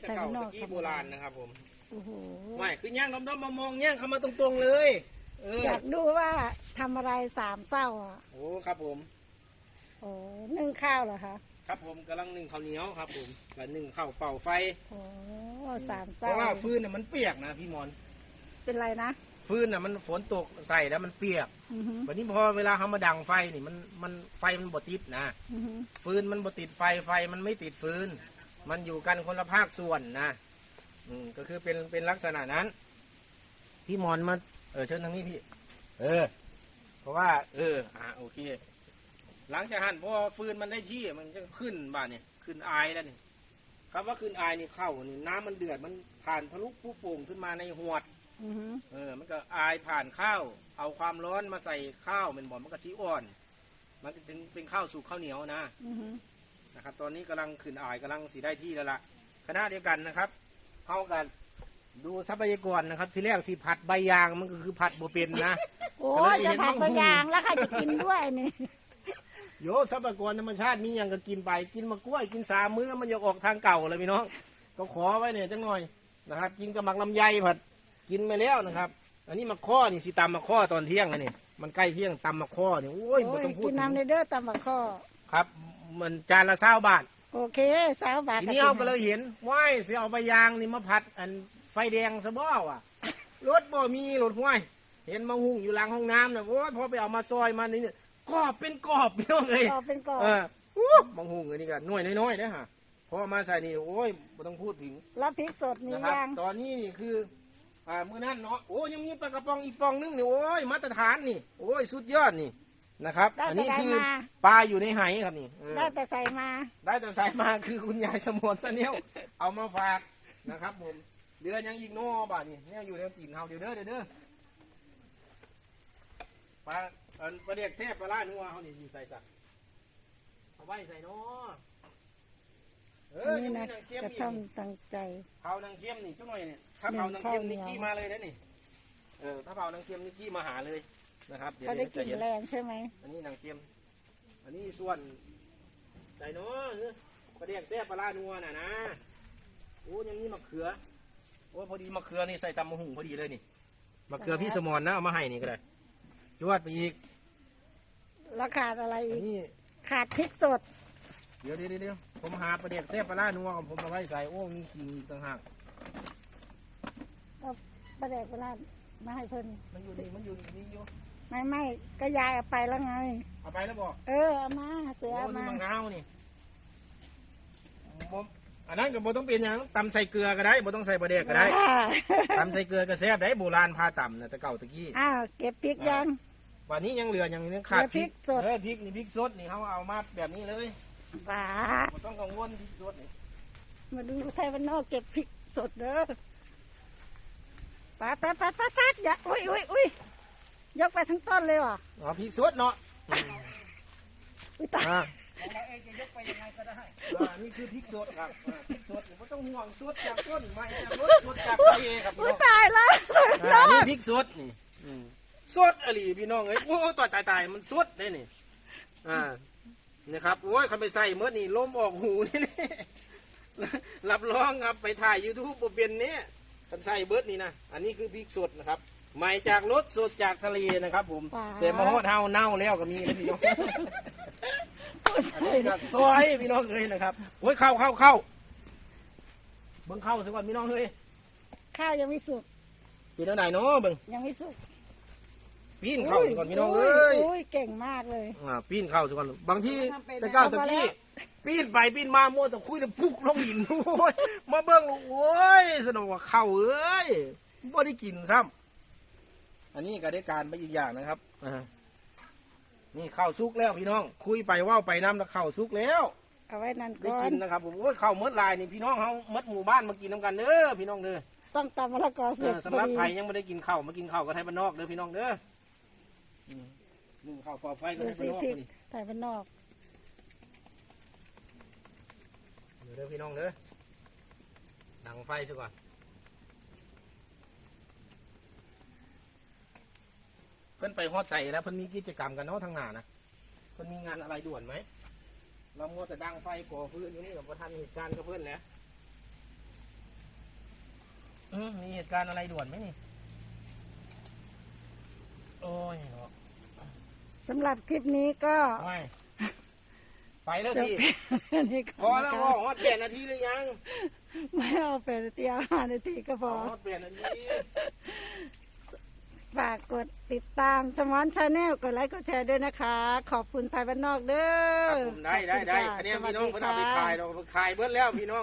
แต่เก่าตะกี้โบราณนะครับ ผมโอ้โหไม่คือย่างดมๆมามองย่างเข้ามาตรงๆเลยเอออยากดูว่าทำอะไรสามเศร้าอะโอ้ครับผม โอ้นึ่งข้าวเหรอคะครับผมกำลังนึ่งข้าวเหนียวครับ ผมกับนึ่งข้าวเป่าไฟโอ้สามเพเศร้าราะว่าฟืนน่ะมันเปียกนะพี่มอนเป็นไรนะฟืนน่ะมันฝนตกใส่แล้วมันเปียกอือหือวันนี้พอเวลาเขามาดังไฟนี่มันมันไฟมันบ่ติดนะ อือหือฟืนมันบ่ติดไฟไฟมันไม่ติดฟืน มันอยู่กันคนละภาคส่วนนะอืมก็คือเป็นเป็นลักษณะนั้นพี่มอนมาเออเชิญทางนี้พี่ เออ เพราะว่า เออ อ่าโอเค หลังจากหันพอฟืนมันได้ที่มันจะขึ้นบ้านเนี่ยขึ้นอายแล้วนี่คำว่าขึ้นอายนี่เข้านี่น้ำมันเดือดมันผ่านทะลุผู้โป่งขึ้นมาในหวด อือหือเออ มันก็อายผ่านข้าว เอาความร้อนมาใส่ข้าวเป็นบ่อมันก็ชี้อ่อน มันถึงเป็นข้าวสุกข้าวเหนียวนะ อือหือ นะครับ ตอนนี้กำลังขึ้นอายกำลังสีได้ที่แล้วล่ะคณะเดียวกันนะครับเข้ากันดูทรัพยากรนะครับ ที่แรกสิผัดใบยางมันก็คือผัดบัเป็นนะโอ้ยจะผัดตัวอย่างแล้วใครจะกินด้วยนี่โยทรัพยากรธรรมชาติมีอย่างก็กินไปกินมะกล้วยกินสามมื้อมันจะออกทางเก่าเลยพี่น้องก็ขอไว้เนี่ยจังหน่อยนะครับ กินกับหมักลำไยผัดกินไปแล้วนะครับ อันนี้มะข้อนี่สิตำมะข้อตอนเที่ยงนะนี่มันใกล้เที่ยงตำมะข้อนี่โอ้ยโอ้ไม่ยต้องพูดกินถึงน้ำในเด้อตำบักข้อครับ มันจานละเศร้าบาทโอเคสาวบาททีนี้เอาก็เลยเห็นว่ายเสียเอาใบยางนี่มาผัด อันไฟแดงสะบ้อว่ะรถบ่มีรถห้วย เห็นมาหุ่งอยู่หลังห้องน้ำนะโอ้ยพอไปเอามาซอยมานี่เนี่ยกรอบเป็นกรอบพี่น้องเลยกรอบเป็นกรอบเอออู้บางหุ่งอันนี้กันหน่วยน้อยๆเด้อฮะพอมาใส่นี่โอ้ยไม่ต้องพูดถึงแล้วพริกสดมีนะครับยังตอนนี้นี่คือ อ่ามื้อนั้นเนาะโอ้ยังมีปลากระป๋องอีกฟองนึงนี่โอ้ยมาตรฐานนี่ โอ้ยสุดยอดนี่ นะครับ ได้อันแต่นี้ได้คือมา ปลาอยู่ในไหครับนี่เออได้แต่ใส่มา ได้แต่สายมาคือคุณยายสมวนสะเนียวเอามาฝากนะครับ ผมเดือนยังอีกโน่บ่านี่เนี่ยอยู่ในกินเฮาเดี๋ยวเด้อเดี๋ยวเด้อปลาเอิ้นปลาเด็กแซ่บปลาล่านัวเฮานี่อยู่ใส่สักเอาไว้ใส่เนาะเออนี่ยังมีนะนางเคียมกระอีกท่อมนี่ตั้งใจ เผานางเคียมนี่จังหน่อยเนี่ยถ้าหนึ่งเผานางเคียมข้าวเหนีนิยวกกี้มาเลยนะนี่ เออ ถ้าเผานางเคียมนิกกี้มาหาเลย นะครับเดี๋ยวเขาได้เดี๋ยวกลินจะเห็นแรงใช่ไหมอันนี้นางเทียม อันนี้ส่วนใส่เนาะเออประเดี๋ยวแซ่บปลาร้านัวน่ะนะโอ้ยังมีมะเขือโอ้พอดีมะเขือนี่ใส่ตำมะหุ่งพอดีเลยนี่มะเขือพี่สมอนนะเอามาให้นี่ก็ได้จวดไปอีกแล้วขาดอะไรอัอีนกนี้ขาดพริกสด เดี๋ยวเดี๋ยวเดี๋ยวผมหาประเดี๋ยวแซ่บปลาร้านัวของผมเอาไว้ใส่โอ้มีขิงอีกต่างหากประเด็กเวลามาให้เพิ่นมันอยู่นี่มันอยู่นี่อยู่ ไม่ไม่ก็ยายเอาไปแล้วไง เอาไปแล้วบอกเออเอามาเสือโอ้เอานี่มามังนาวนี่บ่อันนั้นก็บ่ต้องเป็นอย่างตำใส่เกลือก็ได้บ่ต้องใส่ปลาเด็กก็ได้อ่าตำใส่เกลือก็แซ่บได้โบราณพาต่ำนะแต่เก่าตะกี้ อ้าวเก็บพริกยัง วันนี้ยังเหลืออย่างนี้ขาดเหลือพริกสด เออพริกนี่พริกสดนี่เขาเอามาแบบนี้เลยบ้าไม่ต้องกังวลพริกสดนี่มาดูไทยวันนอกเก็บพริกสดเด้อปาดปาดปาดปาดปาดอย่าอุ้ยอุ้ยอุ้ย ยกไปทั้งต้นเลยเหรออ๋อพริกสดเนาะอุ้ยตายอ่าเราเองจะยกไปยังไงก็ได้อ่านี่คือพริกสดครับอ่าพริกสดไม่ต้องห่วงสดจากต้นไม่จากรถสดจากทะเลครับพี่อุ้ยน้องตายแล้วอ่านี่พริกสดนี่อืมสดอะไรพี่น้องเอ้ยโอ้ตายตายตายมันสดได้นี่อ่านี่ครับโอ้ยเขาไปใส่เมื่อนี่ล้มออกหูนี่นี่รับรองครับไปถ่ายยูทูบเป็นเนี้ยคันใส่เบิร์ดนี่นะอันนี้คือพริกสดนะครับ ใหม่จากรถสดจากทะเลนะครับ ผมแต่มาฮอดเฮาเน่าแล้วก็มีนะพี่น้องอันนี้ก็ซอยพี่น้องเอ้ยนะครับโอ้ยเข้าเข้าเข้าเบิ่งเข้าซะก่อนพี่น้องเอ้ยข้าวยังไม่สุกเป็นเท่าไหร่เนาะเบิ่งยังไม่สุกปีนเข้าซะก่อนพี่น้องเอ้ยอุ้ยเก่งมากเลย อ่าปีนเข้าซะก่อนบางทีแต่ก้าวตะกี้ปีนไปปีนมามัวแต่คุยแต่พุกลงหินโอ้ยมาเบิ่งโอ้ยสนุกว่าเข้าเอ้ยบ่ได้กินซ้ำ อันนี้ก็ได้การไปอีกอย่างนะครับอ่านี่ข้าวซุกแล้วพี่น้อง คุยไปเว่าไปน้ำแล้วข้าวซุกแล้ว เอาไว้นั่นได้ก่อกินนนะครับ ผมโอ้ยข้าวเมดลายนี่พี่น้องเขาเมดหมู่บ้านมากินน้ำกันเด้อพี่น้องเด้อต้องตำมะละกอเอสุกอสำหรับใครยังไม่ได้กินข้าวมากินข้าวกับไทยบ้านนอกเด้อพี่น้องเด้ออืมนึ่งข้าวปอไฟกับดูไทยสิบ้านนอกพริกนี่ไทยบ้านนอกเดี๋ยวเด้อพี่น้องเด้อดังไฟซะก่อน เพิ่นไปฮอดใส่แล้วเพิ่นมีกิจกรรมกันเนาะทางหน้านะเพิ่นมีงานอะไรด่วนไหมเรามัวแต่ดังไฟก่อฟืนอยู่นี่กับประธานเหตุการณ์กับเพื่อนแหล้วอืมมีเหตุการณ์อะไรด่วนไหมนี่โอ้ยเนาะสำหรับคลิปนี้ก็ไม่ไปแล้วจบพี่แค่นี้ก่พออนแล้วนะพอคะฮอดเปลี่ยนนาทีหรือยัง ไม่เอาเป็นเตียวห้านาทีก็พอฮอดเปลี่ยนนาทีฝากกด ติดตามสมอนชาแนลกดไลค์กดแชร์ด้วยนะคะ ขอบคุณไทยบ้านนอกเด้อครับผมได้ได้ได้ขอบอันณนี้ค่ะพี่น้องสวัเพิ่นสดีเอาไปค่ะขายเราขายเบิดแล้วพี่น้อง